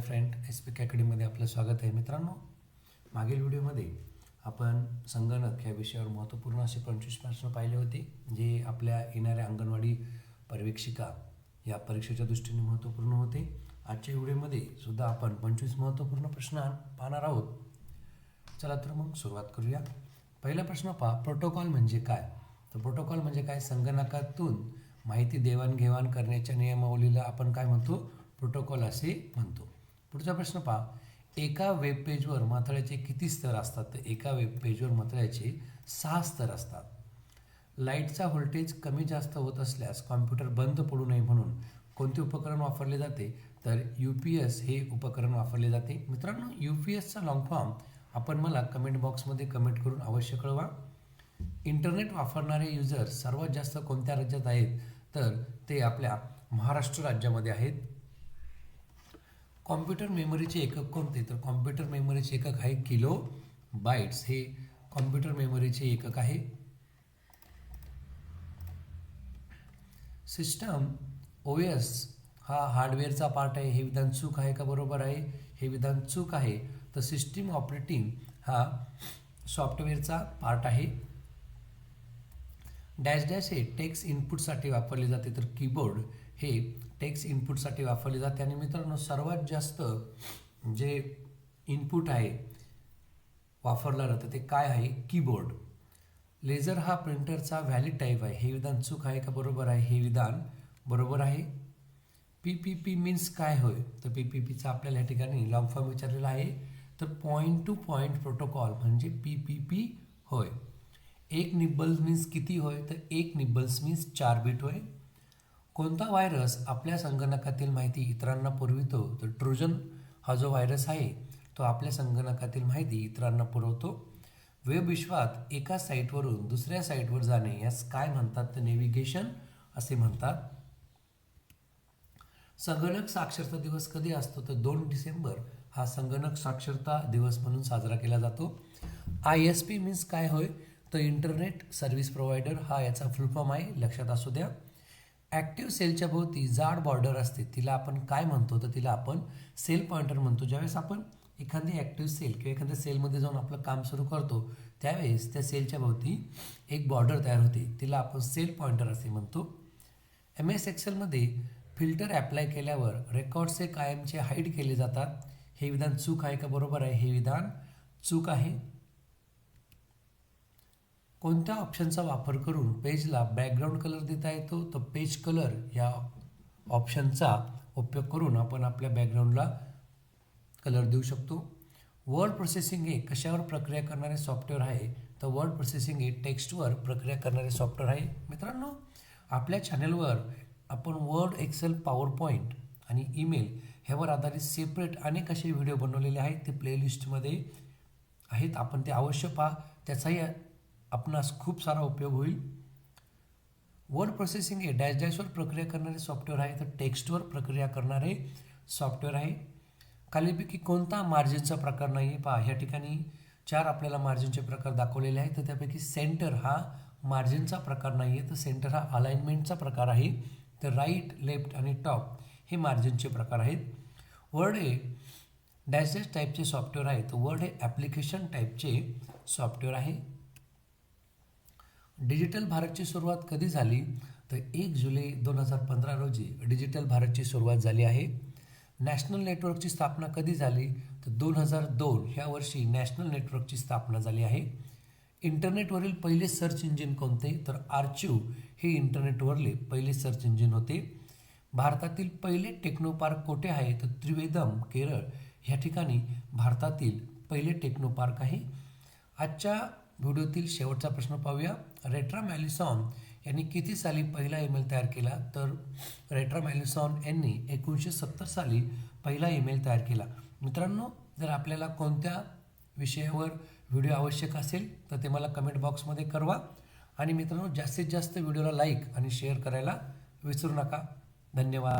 Friend S P अकॅडमीमध्ये आपलं स्वागत आहे. मित्रांनो मागील व्हिडिओमध्ये आपण संगणक या विषयावर महत्त्वपूर्ण असे पंचवीस प्रश्न पाहिले होते जे आपल्या येणाऱ्या अंगणवाडी पर्यवेक्षिका या परीक्षेच्या दृष्टीने महत्त्वपूर्ण होते. आजच्या व्हिडिओमध्ये सुद्धा आपण पंचवीस महत्त्वपूर्ण प्रश्न पाहणार आहोत. चला तर मग सुरुवात करूया. पहिला प्रश्न पहा प्रोटोकॉल म्हणजे काय? तर प्रोटोकॉल म्हणजे काय? संगणकातून माहिती देवाणघेवाण करण्याच्या नियमावलीला आपण काय म्हणतो? प्रोटोकॉल असे म्हणतो. पुढचा प्रश्न पहा. एका वेब पेजवर माथळ्याचे किती स्तर असतात? तर एका वेब पेजवर माथळ्याचे सहा स्तर असतात. लाईटचा व्होल्टेज कमी जास्त होत असल्यास कॉम्प्युटर बंद पडू नये म्हणून कोणते उपकरण वापरले जाते? तर यू पी एस हे उपकरण वापरले जाते. मित्रांनो यू पी एसचा लॉंग फॉर्म आपण मला कमेंट बॉक्समध्ये कमेंट करून अवश्य कळवा. इंटरनेट वापरणारे युजर सर्वात जास्त कोणत्या राज्यात आहेत? तर ते आपल्या महाराष्ट्र राज्यामध्ये आहेत. कॉम्प्युटर मेमरीचे एकक कोणते? तर कॉम्प्युटर मेमरीचे एकक आहे किलो बाईट्स हे कॉम्प्युटर मेमरीचे एकक आहे. सिस्टम ओ एस हा हार्डवेअरचा पार्ट आहे. हे विधान चूक आहे का? बरोबर आहे. हे विधान चूक आहे. तर सिस्टीम ऑपरेटिंग हा सॉफ्टवेअरचा पार्ट आहे. डॅश डॅश हे टेक्स्ट इनपुटसाठी वापरले जाते. तर कीबोर्ड हे टेक्स्ट इनपुटसाठी वापरले जाते आणि मित्रांनो सर्वात जास्त जे इनपुट आहे वापरला जातं ते काय आहे? कीबोर्ड लेझर हा प्रिंटरचा व्हॅलिड टाईप आहे. हे विधान चूक आहे का? बरोबर आहे. हे विधान बरोबर आहे. पी पी पी मीन्स काय होय? तर पी पी पीचा आपल्याला या ठिकाणी लॉंग फॉर्म विचारलेला आहे. तर पॉईंट टू पॉईंट प्रोटोकॉल म्हणजे पी पी पी होय. एक निब्बल्स मीन्स किती होय? तर एक निब्बल्स मीन्स चार बीट होय. कोणता व्हायरस आपल्या संगणकातील माहिती इतरांना पुरवितो तर ट्रोजन हा जो व्हायरस आहे तो आपल्या संगणकातील माहिती इतरांना पुरवतो. वेब विश्वात एका साईटवरून दुसऱ्या साईटवर जाणे यास काय म्हणतात? तर नेव्हिगेशन असे म्हणतात. संगणक साक्षरता दिवस कधी असतो? तर दोन डिसेंबर हा संगणक साक्षरता दिवस म्हणून साजरा केला जातो. आय एस पी मीन्स काय होय? तर इंटरनेट सर्व्हिस प्रोव्हायडर हा याचा फुल फॉर्म आहे लक्षात असू द्या. ॲक्टिव्ह सेलच्या भोवती जाड बॉर्डर असते. तिला आपण काय म्हणतो? तर तिला आपण सेल पॉइंटर म्हणतो. ज्यावेळेस आपण एखादी ॲक्टिव्ह सेल किंवा एखाद्या सेलमध्ये जाऊन आपलं काम सुरू करतो त्यावेळेस त्या सेलच्या भोवती एक बॉर्डर तयार होते. तिला आपण सेल पॉइंटर असे म्हणतो. एम एस एक्सेलमध्ये फिल्टर ॲप्लाय केल्यावर रेकॉर्डचे कायमचे हाईड केले जातात. हे विधान चूक आहे का? बरोबर आहे. हे विधान चूक आहे. कोणत्या ऑप्शनचा वापर करून पेजला बॅकग्राऊंड कलर देता येतो? तर पेज कलर या ऑप्शनचा उपयोग करून आपण आपल्या बॅकग्राऊंडला कलर देऊ शकतो. वर्ड प्रोसेसिंग हे कशावर प्रक्रिया करणारे सॉफ्टवेअर आहे? तर वर्ड प्रोसेसिंग हे टेक्स्टवर प्रक्रिया करणारे सॉफ्टवेअर आहे. मित्रांनो आपल्या चॅनलवर आपण वर्ड एक्सेल पॉवर पॉईंट आणि ईमेल ह्यावर आधारित सेपरेट अनेक असे व्हिडिओ बनवलेले आहेत. ते प्लेलिस्टमध्ये आहेत. आपण ते अवश्य पहा. त्याचाही आपणास खूप सारा उपयोग होईल. वर्ड प्रोसेसिंग हे डॅश डॅशवर प्रक्रिया करणारे सॉफ्टवेअर आहे. तर टेक्स्टवर प्रक्रिया करणारे सॉफ्टवेअर आहे. खालीपैकी कोणता मार्जिनचा प्रकार नाही आहे पहा ह्या ठिकाणी चार आपल्याला मार्जिनचे प्रकार दाखवलेले आहेत. तर त्यापैकी सेंटर हा मार्जिनचा प्रकार नाही आहे तर सेंटर हा अलाइनमेंटचा प्रकार आहे. तर राईट लेफ्ट आणि टॉप हे मार्जिनचे प्रकार आहेत. वर्ड हे डॅश डॅश टाईपचे सॉफ्टवेअर आहे. तर वर्ड हे ॲप्लिकेशन टाईपचे सॉफ्टवेअर आहे. डिजिटल भारतची सुरुवात कधी झाली? तर एक जुलै दोन हजार पंधरा रोजी डिजिटल भारतची सुरुवात झाली आहे. नॅशनल नेटवर्कची स्थापना कधी झाली? तर दोन हजार दोन ह्या वर्षी नॅशनल नेटवर्कची स्थापना झाली आहे. इंटरनेटवरील पहिले सर्च इंजिन कोणते? तर आर्चिव हे इंटरनेटवरले पहिले सर्च इंजिन होते. भारतातील पहिले टेक्नो पार्क कोठे आहे? तर त्रिवेदम केरळ ह्या ठिकाणी भारतातील पहिले टेक्नो पार्क आहे. आजच्या व्हिडिओतील शेवटचा प्रश्न पाहूया. रेट्रा मॅलिसॉन यांनी किती साली पहिला ईमेल तयार केला? तर रेट्रा मॅलिसॉन यांनी एकोणीसशे सत्तर साली पहिला ईमेल तयार केला. मित्रांनो जर आपल्याला कोणत्या विषयावर व्हिडिओ आवश्यक असेल तर ते मला कमेंट बॉक्समध्ये कळवा. आणि मित्रांनो जास्तीत जास्त व्हिडिओला लाईक आणि शेअर करायला विसरू नका. धन्यवाद.